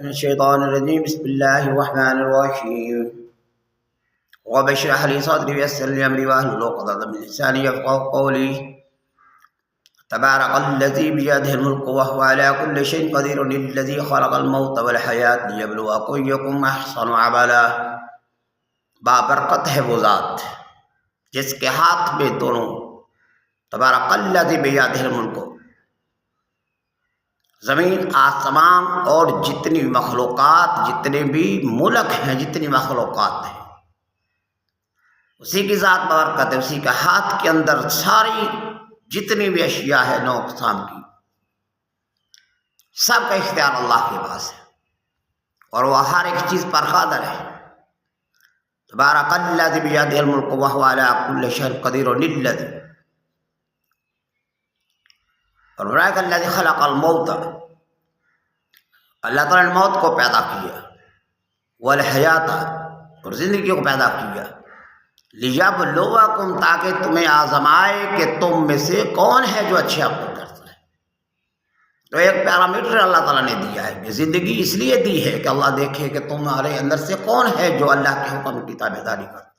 من الشيطان الرجيم. بسم الله الرحمن الرحيم. وبشرح لي صدري ويسر لي أمري واهلل عقدة من لساني يفقهوا قولي. تبارك الذي بيده الملك وهو على كل شيء قدير. الذي خلق الموت والحياة ليبلوكم أيكم أحسن عملا. وہ ذات جس کے ہاتھ میں دونوں. تبارک الذی بیدہ الملک زمین، آسمان اور جتنی مخلوقات، جتنے بھی ملک ہیں، جتنی مخلوقات ہیں۔ اسی کی ذات بابرکت ہے، اسی کے ہاتھ کے اندر ساری جتنی بھی اشیاء ہے نو اقسام کی، سب کا اختیار اللہ کے پاس ہے۔ اور وہ ہر ایک چیز پر قادر ہے۔ تبارک الذی بیدہ الملک وهو کل شیء قدیر للذی۔ اور برائے الذی خلق الموت۔ اللہ تعالیٰ نے موت کو پیدا کیا، والحیات اور زندگی کو پیدا کیا۔ لیبلوکم تاکہ تمہیں آزمائے کہ تم میں سے کون ہے جو اچھے عمل کرتا ہے۔ تو ایک پیرامیٹر اللہ تعالیٰ نے دیا ہے کہ زندگی اس لیے دی ہے کہ اللہ دیکھے کہ تمہارے اندر سے کون ہے جو اللہ کے حکم کی تابے داری کرتا ہے۔